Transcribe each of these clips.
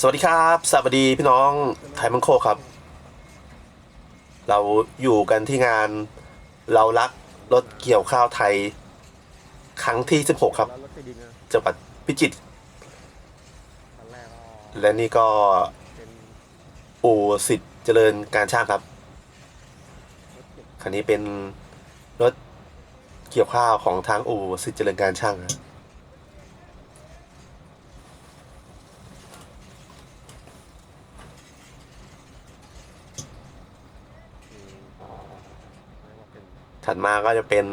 สวัสดีครับ สวัสดีพี่น้องไทยมังโคครับ เราอยู่กันที่งานเรารักรถเกี่ยวข้าวไทย ครั้งที่ 16 ครับแล้วรถไฟดินนะจังหวัดพิจิตรและนี่ก็อู่สิทธิ์เจริญการช่างครับรถเก็บคันนี้เป็นรถเกี่ยวข้าวของทางอู่สิทธิ์เจริญการช่างครับ อืมเรียกว่าเป็น ถัดมาก็จะเป็น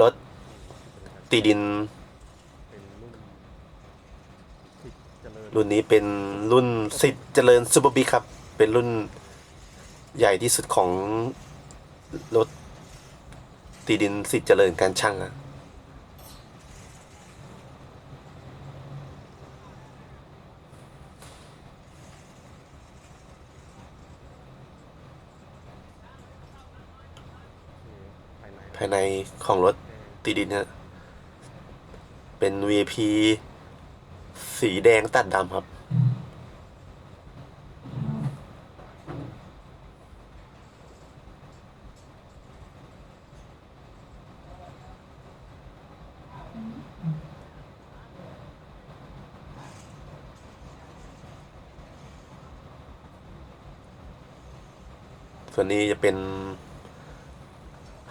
รถตีดิน รุ่นนี้เป็นรุ่นสิทธิ์เจริญซูเปอร์บีครับ เป็นรุ่นใหญ่ที่สุดของรถตีดินสิทธิ์เจริญการช่างอะ ภายในของรถตีดินฮะเป็น VIP สีแดงตัดดำครับ ส่วนนี้จะเป็น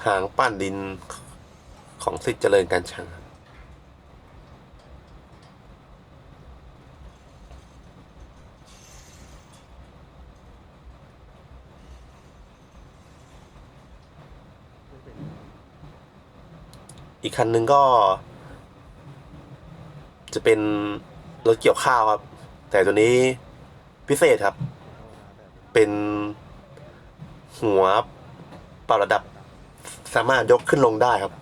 หางปั้นดินของสิทธิ์เจริญการช่างอีกคันหนึ่งก็ จะเป็นรถเกี่ยวข้าวครับ แต่ตัวนี้พิเศษครับ เป็นหัวปรับระดับ สามารถยกขึ้นลงได้ครับ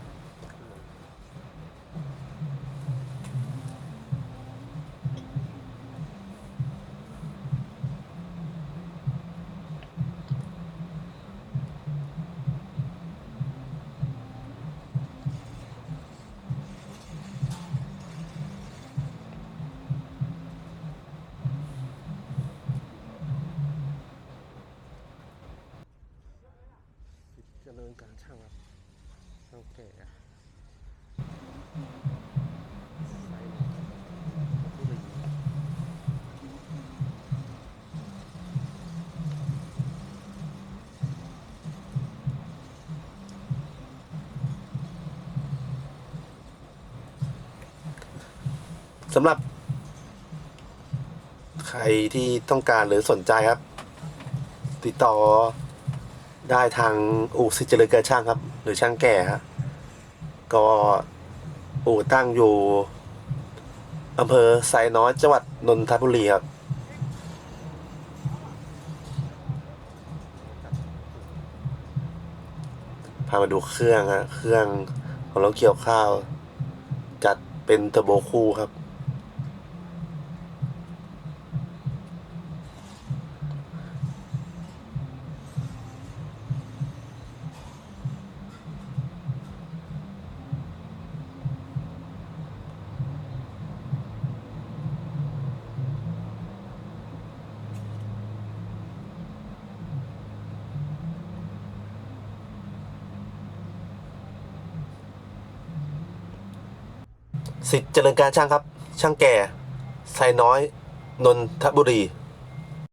เจริญการช่างครับช่าง แก่สำหรับ ใครที่ต้องการหรือสนใจครับ ติดต่อได้ทางอู่สิเจริญเกช่างครับ หรือช่างแก่ฮะ ก็อู่ตั้งอยู่อำเภอไซน้อยจังหวัดนนทบุรีครับพามาดูเครื่องฮะเครื่องของราเกี่ยวข้าว จัดเป็นเทอร์โบคู่ครับ สิทธิ์เจริญการช่างครับ ช่างแก่ไซน้อย นนทบุรี